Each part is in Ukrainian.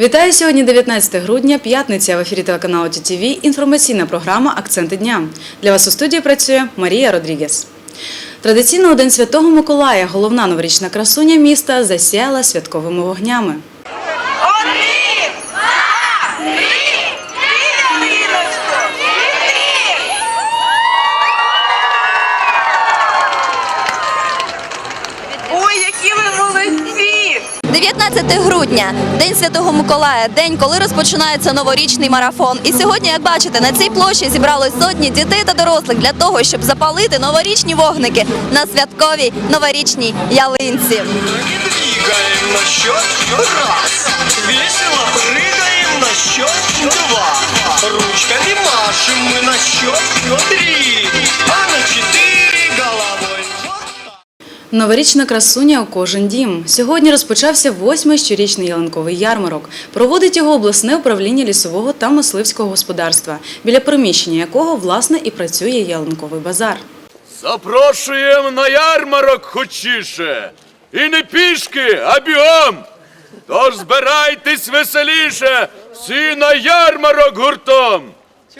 Вітаю сьогодні 19 грудня, п'ятниця в ефірі телеканалу ТІТВ Інформаційна програма Акценти дня. Для вас у студії працює Марія Родрігес. Традиційно День Святого Миколая головна новорічна красуня міста засяяла святковими вогнями. Грудня, День Святого Миколая, день, коли розпочинається новорічний марафон. І сьогодні, як бачите, на цій площі зібрались сотні дітей та дорослих для того, щоб запалити новорічні вогники на святковій новорічній ялинці. Раз. Новорічна красуня у кожен дім. Сьогодні розпочався восьмий щорічний ялинковий ярмарок. Проводить його обласне управління лісового та мисливського господарства, біля приміщення якого власне і працює ялинковий базар. Запрошуємо на ярмарок хочіше. І не пішки, а бігом. Тож збирайтесь веселіше, всі на ярмарок гуртом.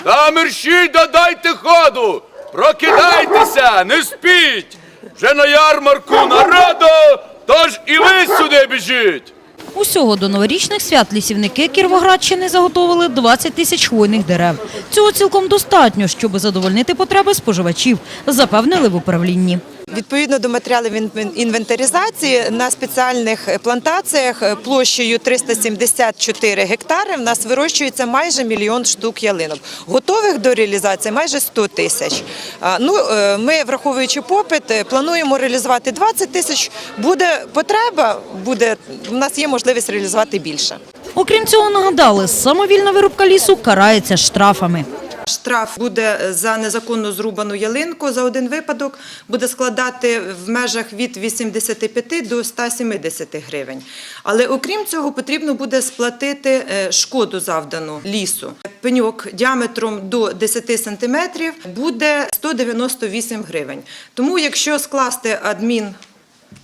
Та мерщій додайте ходу, прокидайтеся, не спіть. Вже на ярмарку нарада, тож і ви сюди біжіть. Усього до новорічних свят лісівники Кіровоградщини заготовили 20 тисяч хвойних дерев. Цього цілком достатньо, щоб задовольнити потреби споживачів, запевнили в управлінні. Відповідно до матеріалів інвентаризації на спеціальних плантаціях площею 374 гектари в нас вирощується майже мільйон штук ялинок. Готових до реалізації майже 100 тисяч. Ну, е, ми, враховуючи попит, е, плануємо реалізувати 20 тисяч. Буде потреба, буде, у нас є можливість реалізувати більше. Окрім цього, нагадали, самовільна вирубка лісу карається штрафами. Штраф буде за незаконно зрубану ялинку за один випадок, буде складати в межах від 85 до 170 гривень. Але окрім цього, потрібно буде сплатити е, шкоду завдану лісу. Пеньок діаметром до 10 сантиметрів буде 198 гривень. Тому, якщо скласти адмін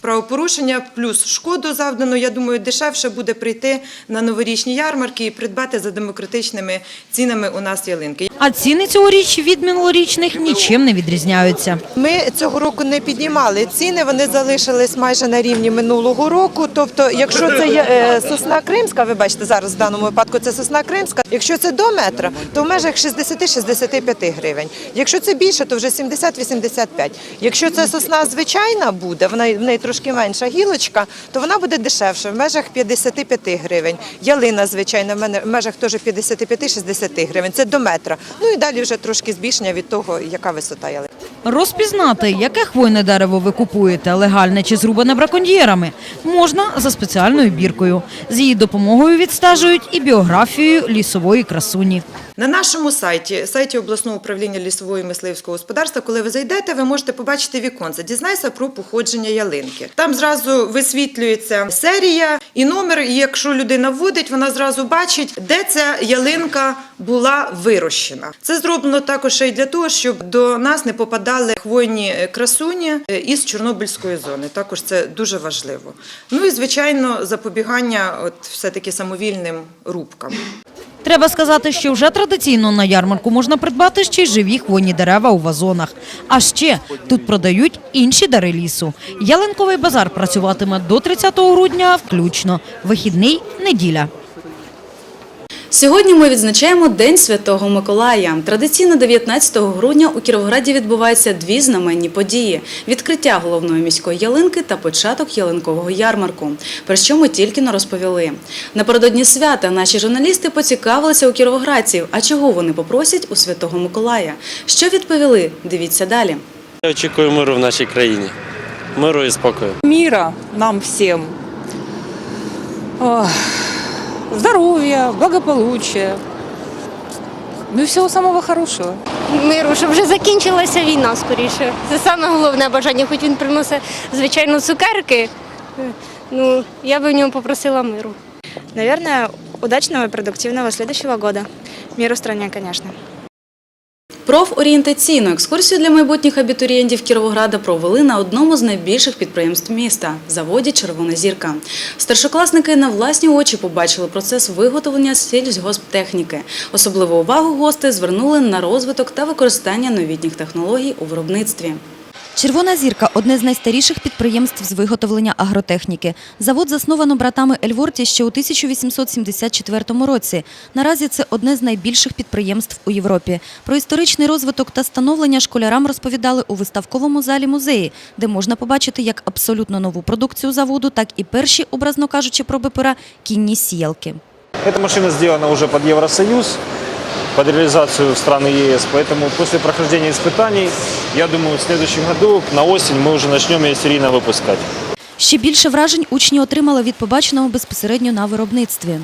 правопорушення плюс шкоду завдану, я думаю, дешевше буде прийти на новорічні ярмарки і придбати за демократичними цінами у нас ялинки. А ціни цьогоріч від минулорічних нічим не відрізняються. Ми цього року не піднімали ціни, вони залишились майже на рівні минулого року. Тобто, якщо це є е, сосна кримська, ви бачите зараз в даному випадку це сосна кримська. Якщо це до метра, то в межах 60-65 гривень. Якщо це більше, то вже 70-85. Якщо це сосна звичайна буде, вона в неї трошки менша гілочка, то вона буде дешевше, в межах 55 гривень. Ялина мене в межах теж 55-60 гривень. Це до метра. Ну і далі вже трошки збільшення від того, яка висота ялини. Розпізнати, яке хвойне дерево ви купуєте, легальне чи зрубане браконьєрами, можна за спеціальною біркою. З її допомогою відстежують і біографію лісової красуні. На нашому сайті, сайті обласного управління лісового і мисливського господарства, коли ви зайдете, ви можете побачити віконце. Дізнайся про походження ялинки. Там зразу висвітлюється серія і номер. І якщо людина вводить, вона зразу бачить, де ця ялинка була вирощена. Це зроблено також й для того, щоб до нас не попадали хвойні красуні е, із Чорнобильської зони. Також це дуже важливо. Ну і звичайно, запобігання, от все таки самовільним рубкам. Треба сказати, що вже традиційно на ярмарку можна придбати ще й живі хвойні дерева у вазонах. А ще тут продають інші дари лісу. Ялинковий базар працюватиме до 30 грудня включно. Вихідний – неділя. Сьогодні ми відзначаємо День Святого Миколая. Традиційно 19 грудня у Кіровограді відбуваються дві знаменні події: відкриття головної міської ялинки та початок ялинкового ярмарку. Про що ми тільки не розповіли. Напередодні свята наші журналісти поцікавилися у кіровоградців, а чого вони попросять у Святого Миколая. Що відповіли? Дивіться далі. Я очікую миру в нашій країні. Миру і спокою. мира нам всем, Ох, здоровья, благополучия, ну и всего самого хорошего. миру, щоб вже закінчилася війна скоріше. Це саме головне бажання, хоч він приносить, звичайно, цукерки. Ну, я би в нього попросила миру. Наверное, удачного и продуктивного следующего года. Миру в стране, конечно. Профорієнтаційну екскурсію для майбутніх абітурієнтів Кіровограда провели на одному з найбільших підприємств міста – заводі Червона зірка. Старшокласники на власні очі побачили процес виготовлення сільгосптехніки. Особливу увагу гости звернули на розвиток та використання новітніх технологій у виробництві. Червона зірка одне з найстаріших підприємств з виготовлення агротехніки. Завод засновано братами Ельворті ще у 1874 році. Наразі це одне з найбільших підприємств у Європі. Про історичний розвиток та становлення школярам розповідали у виставковому залі музеї, де можна побачити як абсолютно нову продукцію заводу, так і перші, образно кажучи, про БПРА, кінні сіялки. Эта машина сделана уже под Евросоюз, под реализацию в страны ЕС. Поэтому после прохождения испытаний, я думаю, в следующем году на осень мы уже начнем ее серийно выпускать. Ще більше вражень учні отримали від побаченого безпосередньо на виробництві.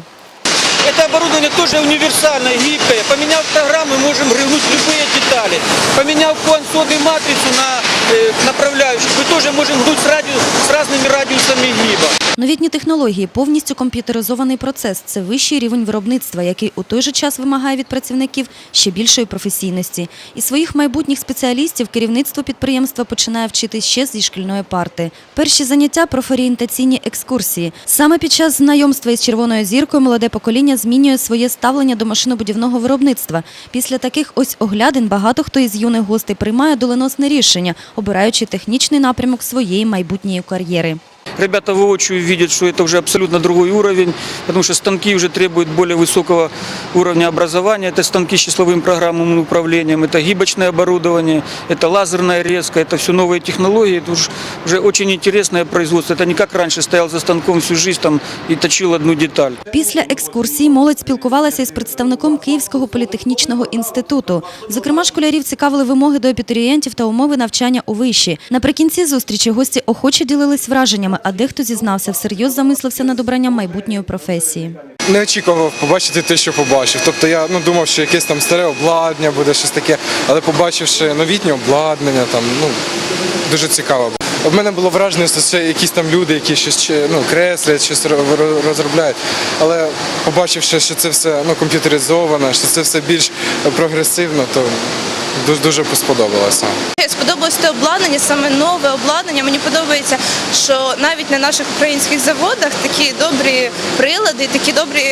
Это оборудование тоже универсальное, гибкое. Поменяв программу, можем рыгнуть любые детали. Поменяв консоды матрицу на э, направляющих, мы тоже можем гнуть с, радиус, с разными радиусами гиба. Новітні технології, повністю комп'ютеризований процес – це вищий рівень виробництва, який у той же час вимагає від працівників ще більшої професійності. І своїх майбутніх спеціалістів керівництво підприємства починає вчити ще зі шкільної парти. Перші заняття – профорієнтаційні екскурсії. Саме під час знайомства із червоною зіркою молоде покоління змінює своє ставлення до машинобудівного виробництва. Після таких ось оглядин багато хто із юних гостей приймає доленосне рішення, обираючи технічний напрямок своєї майбутньої кар'єри. Ребята воочию видят, что это уже абсолютно другой уровень, потому что станки уже требуют более высокого уровня образования. Это станки с числовым программным управлением, это гибочное оборудование, это лазерная резка, это все новые технологии. Это уж- уже очень интересное производство. Это не как раньше стоял за станком всю жизнь там, и точил одну деталь. Після екскурсії молодь спілкувалася із представником Київського політехнічного інституту. Зокрема, школярів цікавили вимоги до абітурієнтів та умови навчання у виші. Наприкінці зустрічі гості охоче ділились враженнями, а дехто зізнався, всерйоз замислився над обранням майбутньої професії. не очікував побачити те, що побачив. Тобто я ну, думав, що якесь там старе обладнання буде щось таке, але побачивши новітнє обладнання, там ну дуже цікаво. У мене було враження, що це якісь там люди, які щось ну, креслять, щось ро- ро- розробляють. Але побачивши, що це все ну, комп'ютеризовано, що це все більш прогресивно, то дуже, дуже сподобалося. Сподобалось те обладнання, саме нове обладнання. Мені подобається, що навіть на наших українських заводах такі добрі прилади, такі добрі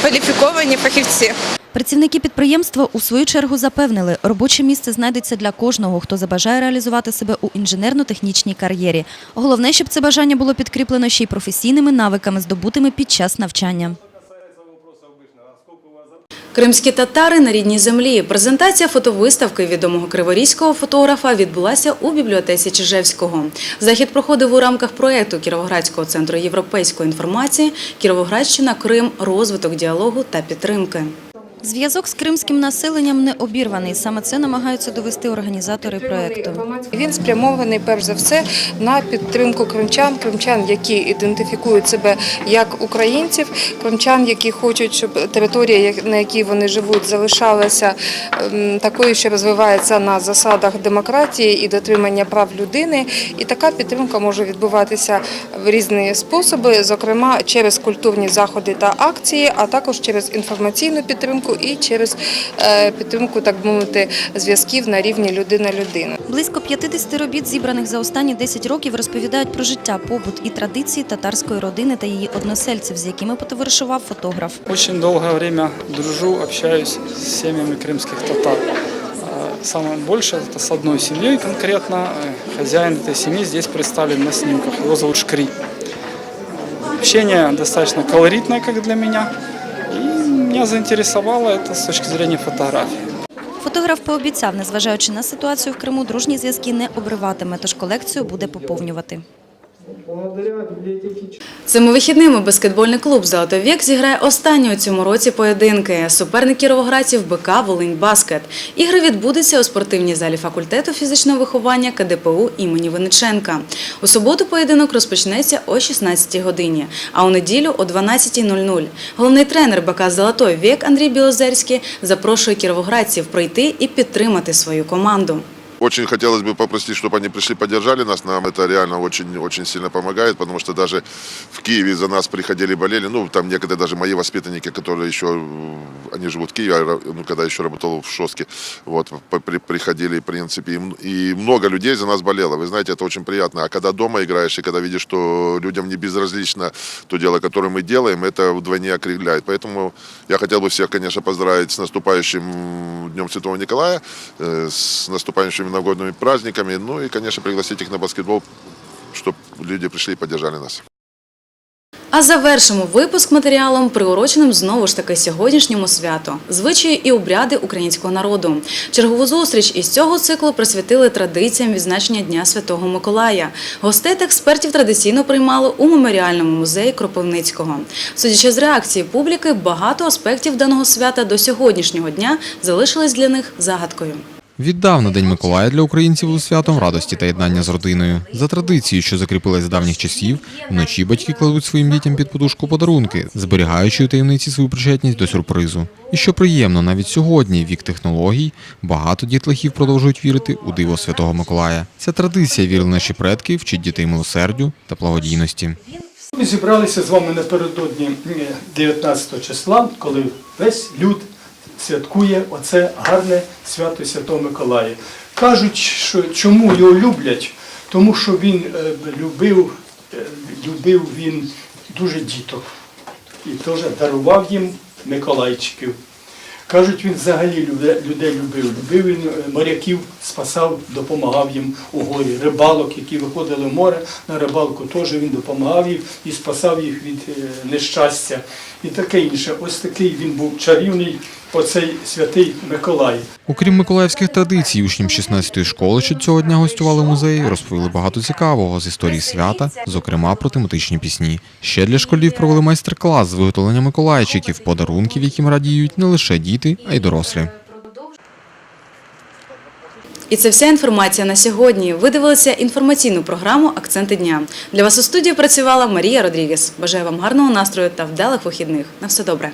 кваліфіковані фахівці. Працівники підприємства у свою чергу запевнили, робоче місце знайдеться для кожного, хто забажає реалізувати себе у інженерно-технічній кар'єрі. Головне, щоб це бажання було підкріплено ще й професійними навиками, здобутими під час навчання. Кримські татари на рідній землі. Презентація фотовиставки відомого криворізького фотографа відбулася у бібліотеці Чижевського. Захід проходив у рамках проєкту Кіровоградського центру європейської інформації Кіровоградщина, Крим, розвиток діалогу та підтримки. Зв'язок з кримським населенням не обірваний. Саме це намагаються довести організатори проєкту. Він спрямований перш за все на підтримку кримчан, кримчан, які ідентифікують себе як українців, кримчан, які хочуть, щоб територія, на якій вони живуть, залишалася ем, такою, що розвивається на засадах демократії і дотримання прав людини. І така підтримка може відбуватися в різні способи, зокрема через культурні заходи та акції, а також через інформаційну підтримку і через е, підтримку, так би мовити, зв'язків на рівні людина-людина. Близько 50 робіт, зібраних за останні 10 років, розповідають про життя, побут і традиції татарської родини та її односельців, з якими потоваришував фотограф. Очень долгое время дружу, общаюсь с семьями крымских татар. А Самое большее это с одной семьей конкретно. Э, Хозяин этой семьи здесь представлен на снимках. Его зовут Шкри. Общение достаточно колоритное, как для меня. Меня заинтересовало это с точки зрения фотографии. Фотограф пообіцяв, незважаючи на ситуацію в Криму, дружні зв'язки не обриватиме, тож колекцію буде поповнювати. Цими вихідними баскетбольний клуб «Золотий вік» зіграє останні у цьому році поєдинки. Суперник кіровоградців БК «Волинь Баскет». Ігри відбудуться у спортивній залі факультету фізичного виховання КДПУ імені Винниченка. У суботу поєдинок розпочнеться о 16 годині, а у неділю о 12.00. Головний тренер БК «Золотой вік» Андрій Білозерський запрошує кіровоградців прийти і підтримати свою команду. Очень хотелось бы попросить, чтобы они пришли, поддержали нас. Нам это реально очень, очень сильно помогает, потому что даже в Киеве за нас приходили, болели. Ну, там некогда даже мои воспитанники, которые еще, они живут в Киеве, а ну, когда еще работал в Шоске, вот, при- приходили, в принципе, и и много людей за нас болело. Вы знаете, это очень приятно. А когда дома играешь, и когда видишь, что людям не безразлично то дело, которое мы делаем, это вдвойне окрыляет. Поэтому я хотел бы всех, конечно, поздравить с наступающим Днем Святого Николая, э, с наступающими новогодними праздниками, ну и, конечно, пригласить их на баскетбол, чтобы люди пришли и поддержали нас. А завершимо випуск матеріалом, приуроченим знову ж таки сьогоднішньому святу звичаї і обряди українського народу. Чергову зустріч із цього циклу присвятили традиціям відзначення Дня Святого Миколая. Гостей та експертів традиційно приймали у меморіальному музеї Кропивницького. Судячи з реакції публіки, багато аспектів даного свята до сьогоднішнього дня залишились для них загадкою. Віддавна День Миколая для українців був святом радості та єднання з родиною. За традицією, що закріпилась з давніх часів, вночі батьки кладуть своїм дітям під подушку подарунки, зберігаючи у таємниці свою причетність до сюрпризу. І що приємно, навіть сьогодні, вік технологій, багато дітлахів продовжують вірити у диво Святого Миколая. Ця традиція вірили наші предки, вчить дітей милосердю та благодійності. Ми зібралися з вами напередодні е, 19 числа, коли весь люд святкує оце гарне свято Святого Миколая. Кажуть, що чому його люблять, тому що він е, любив, е, любив він дуже діток і теж дарував їм Миколайчиків. Кажуть, він взагалі людей любив. Любив він е, моряків, спасав, допомагав їм у горі. Рибалок, які виходили в море на рибалку, теж він допомагав їм і спасав їх від нещастя. І таке інше. Ось такий він був чарівний, оцей святий Миколай. Окрім миколаївських традицій, учням 16-ї школи, що цього дня гостювали в музеї, розповіли багато цікавого з історії свята, зокрема про тематичні пісні. Ще для школярів провели майстер-клас з виготовлення миколайчиків, подарунків, яким радіють не лише діти, а й дорослі. І це вся інформація на сьогодні. Ви дивилися інформаційну програму Акценти дня. Для вас у студії працювала Марія Родрігес. Бажаю вам гарного настрою та вдалих вихідних. На все добре.